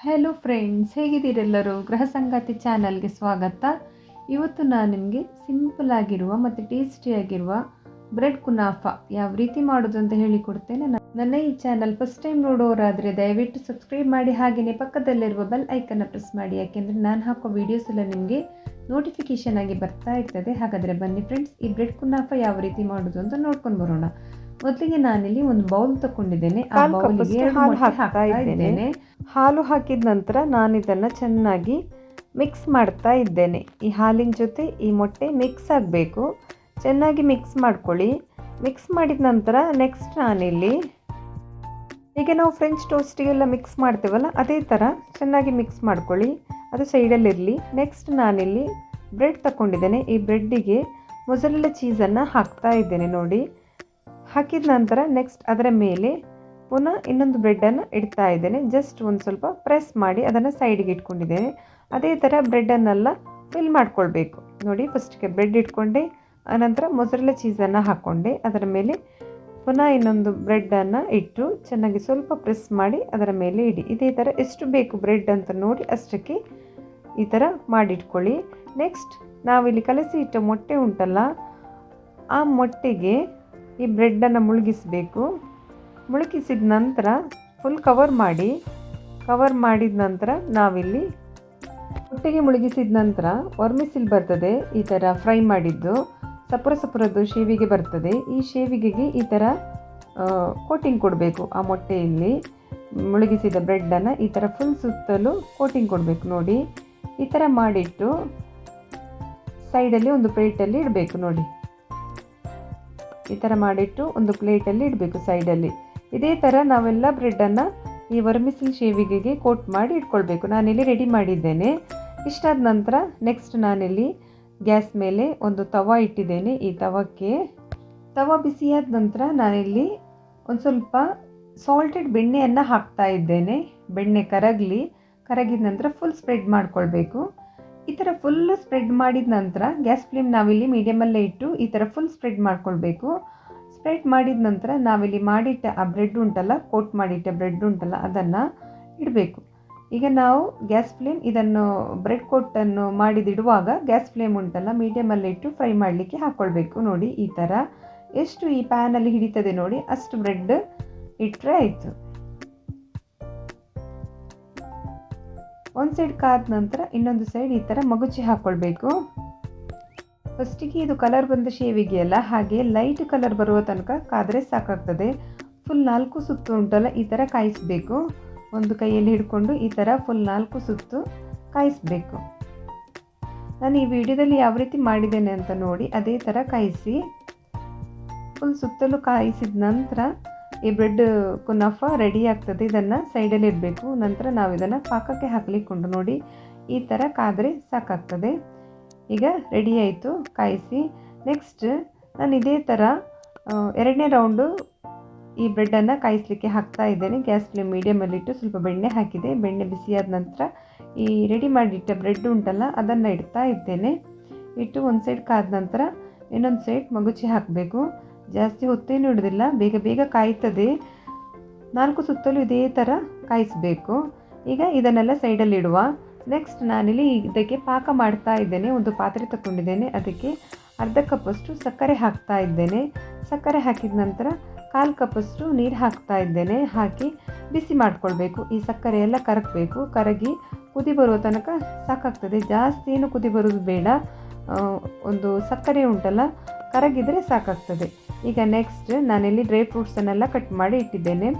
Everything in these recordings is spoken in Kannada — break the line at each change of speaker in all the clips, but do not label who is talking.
ಹಲೋ ಫ್ರೆಂಡ್ಸ್ ಹೇಗಿದ್ದೀರೆಲ್ಲರೂ ಗೃಹ ಸಂಗಾತಿ ಚಾನಲ್ಗೆ ಸ್ವಾಗತ. ಇವತ್ತು ನಾನು ನಿಮಗೆ ಸಿಂಪಲ್ ಆಗಿರುವ ಮತ್ತು ಟೇಸ್ಟಿಯಾಗಿರುವ ಬ್ರೆಡ್ ಕುನಾಫ ಯಾವ ರೀತಿ ಮಾಡೋದು ಅಂತ ಹೇಳಿಕೊಡ್ತೇನೆ ನನ್ನ ಈ ಚಾನಲ್ ಫಸ್ಟ್ ಟೈಮ್ ನೋಡೋರಾದರೆ ದಯವಿಟ್ಟು ಸಬ್ಸ್ಕ್ರೈಬ್ ಮಾಡಿ ಹಾಗೆಯೇ ಪಕ್ಕದಲ್ಲಿರುವ ಬೆಲ್ ಐಕನ್ನ ಪ್ರೆಸ್ ಮಾಡಿ. ಯಾಕೆಂದರೆ ನಾನು ಹಾಕೋ ವೀಡಿಯೋಸ್ ಎಲ್ಲ ನಿಮಗೆ ನೋಟಿಫಿಕೇಶನ್ ಆಗಿ ಬರ್ತಾ ಇರ್ತದೆ. ಹಾಗಾದರೆ ಬನ್ನಿ ಫ್ರೆಂಡ್ಸ್ ಈ ಬ್ರೆಡ್ ಕುನಾಫ ಯಾವ ರೀತಿ ಮಾಡೋದು ಅಂತ ನೋಡ್ಕೊಂಡು ಬರೋಣ. ಮೊದಲಿಗೆ ನಾನಿಲ್ಲಿ ಒಂದು ಬೌಲ್ ತಗೊಂಡಿದ್ದೇನೆ ಆ
ಕಾಲ್
ಬೌಲ್ಗೆ
ಹಾಲು ಹಾಕ್ತಾ. ಇದ್ದೇನೆ. ಹಾಲು ಹಾಕಿದ ನಂತರ ನಾನು ಇದನ್ನು ಚೆನ್ನಾಗಿ ಮಿಕ್ಸ್ ಮಾಡ್ತಾ ಇದ್ದೇನೆ. ಈ ಹಾಲಿನ ಜೊತೆ ಈ ಮೊಟ್ಟೆ ಮಿಕ್ಸ್ ಆಗಬೇಕು. ಚೆನ್ನಾಗಿ ಮಿಕ್ಸ್ ಮಾಡ್ಕೊಳ್ಳಿ. ಮಿಕ್ಸ್ ಮಾಡಿದ ನಂತರ ನೆಕ್ಸ್ಟ್ ನಾನಿಲ್ಲಿ ಈಗ ನಾವು ಫ್ರೆಂಚ್ ಟೋಸ್ಟಿಗೆಲ್ಲ ಮಿಕ್ಸ್ ಮಾಡ್ತೇವಲ್ಲ ಅದೇ ಥರ ಚೆನ್ನಾಗಿ ಮಿಕ್ಸ್ ಮಾಡ್ಕೊಳ್ಳಿ. ಅದು ಸೈಡಲ್ಲಿರಲಿ. ನೆಕ್ಸ್ಟ್ ನಾನಿಲ್ಲಿ ಬ್ರೆಡ್ ತಗೊಂಡಿದ್ದೇನೆ ಈ ಬ್ರೆಡ್ಡಿಗೆ ಮೊಸರೆಲ್ಲ ಚೀಸನ್ನು ಹಾಕ್ತಾ ಇದ್ದೇನೆ ನೋಡಿ. ಹಾಕಿದ ನಂತರ ನೆಕ್ಸ್ಟ್ ಅದರ ಮೇಲೆ ಪುನಃ ಇನ್ನೊಂದು ಬ್ರೆಡ್ಡನ್ನು ಇಡ್ತಾ ಇದ್ದೇನೆ. ಜಸ್ಟ್ ಒಂದು ಸ್ವಲ್ಪ ಪ್ರೆಸ್ ಮಾಡಿ ಅದನ್ನು ಸೈಡಿಗೆ ಇಟ್ಕೊಂಡಿದ್ದೇನೆ. ಅದೇ ಥರ ಬ್ರೆಡ್ಡನ್ನೆಲ್ಲ ಫಿಲ್ ಮಾಡ್ಕೊಳ್ಬೇಕು. ನೋಡಿ ಫಸ್ಟಿಗೆ ಬ್ರೆಡ್ ಇಟ್ಕೊಂಡೆ, ಆನಂತರ ಮೊಸರಲ್ಲ ಚೀಸನ್ನು ಹಾಕ್ಕೊಂಡೆ ಅದರ ಮೇಲೆ ಪುನಃ ಇನ್ನೊಂದು ಬ್ರೆಡ್ಡನ್ನು ಇಟ್ಟು ಚೆನ್ನಾಗಿ ಸ್ವಲ್ಪ ಪ್ರೆಸ್ ಮಾಡಿ ಅದರ ಮೇಲೆ ಇಡಿ. ಇದೇ ಥರ ಎಷ್ಟು ಬೇಕು ಬ್ರೆಡ್ ಅಂತ ನೋಡಿ ಅಷ್ಟಕ್ಕೆ ಈ ಥರ ಮಾಡಿಟ್ಕೊಳ್ಳಿ. ನೆಕ್ಸ್ಟ್ ನಾವಿಲ್ಲಿ ಕಲಸಿ ಇಟ್ಟ ಮೊಟ್ಟೆ ಉಂಟಲ್ಲ, ಆ ಮೊಟ್ಟೆಗೆ ಈ ಬ್ರೆಡ್ಡನ್ನು ಮುಳುಗಿಸಬೇಕು. ಮುಳುಗಿಸಿದ ನಂತರ ಫುಲ್ ಕವರ್ ಮಾಡಿ ಕವರ್ ಮಾಡಿದ ನಂತರ ನಾವಿಲ್ಲಿ ಹೊಟ್ಟೆಗೆ ಮುಳುಗಿಸಿದ ನಂತರ ವರ್ಮಿಸಿಲ್ ಬರ್ತದೆ, ಈ ಥರ ಫ್ರೈ ಮಾಡಿದ್ದು. ಸಪುರ ಸಪುರದ್ದು ಶೇವಿಗೆ ಬರ್ತದೆ. ಈ ಶೇವಿಗೆಗೆ ಈ ಥರ ಕೋಟಿಂಗ್ ಕೊಡಬೇಕು ಆ ಮೊಟ್ಟೆಯಲ್ಲಿ. ಮುಳುಗಿಸಿದ ಬ್ರೆಡ್ಡನ್ನು ಈ ಥರ ಫುಲ್ ಸುತ್ತಲೂ ಕೋಟಿಂಗ್ ಕೊಡಬೇಕು ನೋಡಿ. ಈ ಥರ ಮಾಡಿಟ್ಟು ಸೈಡಲ್ಲಿ ಒಂದು ಪ್ಲೇಟಲ್ಲಿ ಇಡಬೇಕು ನೋಡಿ. ಈ ಥರ ಮಾಡಿಟ್ಟು ಒಂದು ಪ್ಲೇಟಲ್ಲಿ ಇಡಬೇಕು ಸೈಡಲ್ಲಿ. ಇದೇ ಥರ ನಾವೆಲ್ಲ ಬ್ರೆಡ್ಡನ್ನು ಈ ವರ್ಮಿಸಿಲ್ ಶೇವಿಗೆಗೆ ಕೋಟ್ ಮಾಡಿ ಇಟ್ಕೊಳ್ಬೇಕು. ನಾನಿಲ್ಲಿ ರೆಡಿ ಮಾಡಿದ್ದೇನೆ. ಇಷ್ಟಾದ ನಂತರ ನೆಕ್ಸ್ಟ್ ನಾನಿಲ್ಲಿ ಗ್ಯಾಸ್ ಮೇಲೆ ಒಂದು ತವ ಇಟ್ಟಿದ್ದೇನೆ ಈ ತವಕ್ಕೆ. ತವ ಬಿಸಿಯಾದ ನಂತರ ನಾನಿಲ್ಲಿ ಒಂದು ಸ್ವಲ್ಪ ಸಾಲ್ಟೆಡ್ ಬೆಣ್ಣೆಯನ್ನು ಹಾಕ್ತಾ ಇದ್ದೇನೆ. ಬೆಣ್ಣೆ ಕರಗಲಿ. ಕರಗಿದ ನಂತರ ಫುಲ್ ಸ್ಪ್ರೆಡ್ ಮಾಡ್ಕೊಳ್ಬೇಕು. ಈ ಥರ ಫುಲ್ ಸ್ಪ್ರೆಡ್ ಮಾಡಿದ ನಂತರ ಗ್ಯಾಸ್ ಫ್ಲೇಮ್ ನಾವಿಲ್ಲಿ ಮೀಡಿಯಮಲ್ಲೇ ಇಟ್ಟು ಈ ಥರ ಫುಲ್ ಸ್ಪ್ರೆಡ್ ಮಾಡ್ಕೊಳ್ಬೇಕು. ಸ್ಪ್ರೆಡ್ ಮಾಡಿದ ನಂತರ ನಾವಿಲ್ಲಿ ಮಾಡಿಟ್ಟ ಆ ಬ್ರೆಡ್ ಉಂಟಲ್ಲ ಕೋಟ್ ಮಾಡಿಟ್ಟ ಬ್ರೆಡ್ ಉಂಟಲ್ಲ, ಅದನ್ನು ಇಡಬೇಕು. ಈಗ ನಾವು ಗ್ಯಾಸ್ ಫ್ಲೇಮ್ ಇದನ್ನು ಬ್ರೆಡ್ ಕೋಟನ್ನು ಮಾಡಿದಿಡುವಾಗ ಗ್ಯಾಸ್ ಫ್ಲೇಮ್ ಉಂಟಲ್ಲ ಮೀಡಿಯಮಲ್ಲಿ ಇಟ್ಟು ಫ್ರೈ ಮಾಡಲಿಕ್ಕೆ ಹಾಕ್ಕೊಳ್ಬೇಕು ನೋಡಿ ಈ ಥರ ಎಷ್ಟು ಈ ಪ್ಯಾನಲ್ಲಿ ಹಿಡಿತದೆ ನೋಡಿ, ಅಷ್ಟು ಬ್ರೆಡ್ ಇಟ್ಟರೆ ಆಯಿತು. ಒಂದು ಸೈಡ್ ಕಾದ ನಂತರ ಇನ್ನೊಂದು ಸೈಡ್ ಈ ಥರ ಮಗುಚಿ ಹಾಕ್ಕೊಳ್ಬೇಕು ಫಸ್ಟಿಗೆ ಇದು ಕಲರ್ ಬಂದ ಶೇವಿಗೆ ಅಲ್ಲ ಹಾಗೆ ಲೈಟ್ ಕಲರ್ ಬರುವ ತನಕ ಕಾದರೆ ಸಾಕಾಗ್ತದೆ. ಫುಲ್ ನಾಲ್ಕು ಸುತ್ತು ಉಂಟಲ್ಲ, ಈ ಥರ ಕಾಯಿಸಬೇಕು. ಒಂದು ಕೈಯಲ್ಲಿ ಹಿಡ್ಕೊಂಡು ಈ ಥರ ಫುಲ್ ನಾಲ್ಕು ಸುತ್ತು ಕಾಯಿಸಬೇಕು. ನಾನು ಈ ವಿಡಿಯೋದಲ್ಲಿ ಯಾವ ರೀತಿ ಮಾಡಿದ್ದೇನೆ ಅಂತ ನೋಡಿ, ಅದೇ ಥರ ಕಾಯಿಸಿ. ಫುಲ್ ಸುತ್ತಲೂ ಕಾಯಿಸಿದ ನಂತರ ಈ ಬ್ರೆಡ್ ಕುನಾಫ ರೆಡಿ ಆಗ್ತದೆ. ಇದನ್ನು ಸೈಡಲ್ಲಿ ಇರಬೇಕು ನಂತರ ನಾವು ಇದನ್ನು ಪಾಕಕ್ಕೆ ಹಾಕಲಿಕ್ಕೊಂಡು ನೋಡಿ. ಈ ಥರ ಕಾದರೆ ಸಾಕಾಗ್ತದೆ. ಈಗ ರೆಡಿ ಆಯಿತು ಕಾಯಿಸಿ. ನೆಕ್ಸ್ಟ್ ನಾನು ಇದೇ ಥರ ಎರಡನೇ ರೌಂಡು ಈ ಬ್ರೆಡ್ಡನ್ನು ಕಾಯಿಸಲಿಕ್ಕೆ ಹಾಕ್ತಾ ಇದ್ದೇನೆ. ಗ್ಯಾಸ್ ಫ್ಲೇಮ್ ಮೀಡಿಯಮಲ್ಲಿಟ್ಟು ಸ್ವಲ್ಪ ಬೆಣ್ಣೆ ಹಾಕಿದೆ. ಬೆಣ್ಣೆ ಬಿಸಿಯಾದ ನಂತರ ಈ ರೆಡಿ ಮಾಡಿಟ್ಟ ಬ್ರೆಡ್ ಉಂಟಲ್ಲ, ಅದನ್ನು ಇಡ್ತಾ ಇದ್ದೇನೆ. ಇಟ್ಟು ಒಂದು ಸೈಡ್ ಕಾದ ನಂತರ ಇನ್ನೊಂದು ಸೈಡ್ ಮಗುಚಿ ಹಾಕಬೇಕು. ಜಾಸ್ತಿ ಹೊತ್ತೇನು ಹಿಡಿದಿಲ್ಲ. ಬೇಗ ಬೇಗ ಕಾಯ್ತದೆ. ನಾಲ್ಕು ಸುತ್ತಲೂ ಇದೇ ಥರ ಕಾಯಿಸಬೇಕು. ಈಗ ಇದನ್ನೆಲ್ಲ ಸೈಡಲ್ಲಿಡುವ ನೆಕ್ಸ್ಟ್ ನಾನಿಲ್ಲಿ ಇದಕ್ಕೆ ಪಾಕ ಮಾಡ್ತಾ ಇದ್ದೇನೆ. ಒಂದು ಪಾತ್ರೆ ತಗೊಂಡಿದ್ದೇನೆ ಅದಕ್ಕೆ ಅರ್ಧ ಕಪ್ಪಷ್ಟು ಸಕ್ಕರೆ ಹಾಕ್ತಾ ಇದ್ದೇನೆ. ಸಕ್ಕರೆ ಹಾಕಿದ ನಂತರ ಕಾಲು ಕಪ್ಪಷ್ಟು ನೀರು ಹಾಕ್ತಾ ಇದ್ದೇನೆ. ಹಾಕಿ ಬಿಸಿ ಮಾಡಿಕೊಳ್ಬೇಕು. ಈ ಸಕ್ಕರೆ ಎಲ್ಲ ಕರಗಬೇಕು. ಕರಗಿ ಕುದಿ ಬರುವ ತನಕ ಸಾಕಾಗ್ತದೆ. ಜಾಸ್ತಿ ಏನು ಕುದಿ ಬರೋದು ಬೇಡ. ಒಂದು ಸಕ್ಕರೆ ಉಂಟಲ್ಲ? ಕರಗಿದರೆ ಸಾಕಾಗ್ತದೆ. ಈಗ ನೆಕ್ಸ್ಟ್ ನಾನಿಲ್ಲಿ ಡ್ರೈ ಫ್ರೂಟ್ಸನ್ನೆಲ್ಲ ಕಟ್ ಮಾಡಿ ಇಟ್ಟಿದ್ದೇನೆ.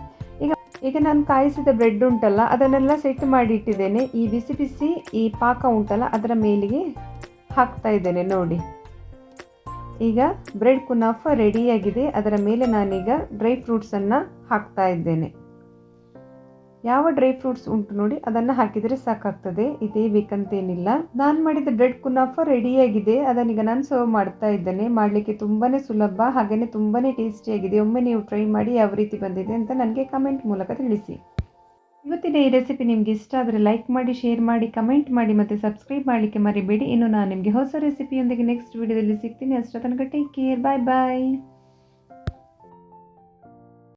ಈಗ ಈಗ ನಾನು ಕಾಯಿಸಿದ ಬ್ರೆಡ್ ಉಂಟಲ್ಲ, ಅದನ್ನೆಲ್ಲ ಸೆಟ್ ಮಾಡಿ ಇಟ್ಟಿದ್ದೇನೆ. ಈ ಬಿಸಿ ಬಿಸಿ ಈ ಪಾಕ ಉಂಟಲ್ಲ, ಅದರ ಮೇಲಿಗೆ ಹಾಕ್ತಾ ಇದ್ದೇನೆ ನೋಡಿ. ಈಗ ಬ್ರೆಡ್ ಕುನಾಫ ರೆಡಿಯಾಗಿದೆ ಅದರ ಮೇಲೆ ನಾನೀಗ ಡ್ರೈ ಫ್ರೂಟ್ಸನ್ನು ಹಾಕ್ತಾ ಇದ್ದೇನೆ. ಯಾವ ಡ್ರೈ ಫ್ರೂಟ್ಸ್ ಉಂಟು ನೋಡಿ, ಅದನ್ನು ಹಾಕಿದರೆ ಸಾಕಾಗ್ತದೆ. ಇದೇ ಬೇಕಂತೇನಿಲ್ಲ ನಾನು ಮಾಡಿದ ಬ್ರೆಡ್ ಕುನಾಫ ರೆಡಿಯಾಗಿದೆ ಅದನ್ನೀಗ ನಾನು ಸರ್ವ್ ಮಾಡ್ತಾ ಇದ್ದೇನೆ. ಮಾಡಲಿಕ್ಕೆ ತುಂಬಾ ಸುಲಭ ಹಾಗೆಯೇ ತುಂಬಾ ಟೇಸ್ಟಿಯಾಗಿದೆ ಒಮ್ಮೆ ನೀವು ಟ್ರೈ ಮಾಡಿ ಯಾವ ರೀತಿ ಬಂದಿದೆ ಅಂತ ನನಗೆ ಕಮೆಂಟ್ ಮೂಲಕ ತಿಳಿಸಿ. ಇವತ್ತಿನ ಈ ರೆಸಿಪಿ ನಿಮಗೆ ಇಷ್ಟ ಆದರೆ ಲೈಕ್ ಮಾಡಿ ಶೇರ್ ಮಾಡಿ ಕಮೆಂಟ್ ಮಾಡಿ ಮತ್ತು ಸಬ್ಸ್ಕ್ರೈಬ್ ಮಾಡಲಿಕ್ಕೆ ಮರಿಬೇಡಿ. ಇನ್ನು ನಾನು ನಿಮಗೆ ಹೊಸ ರೆಸಿಪಿಯೊಂದಿಗೆ ನೆಕ್ಸ್ಟ್ ವಿಡಿಯೋದಲ್ಲಿ ಸಿಗ್ತೀನಿ. ಅಷ್ಟರ ತನಕ ಟೇಕ್ ಕೇರ್ ಬಾಯ್ ಬಾಯ್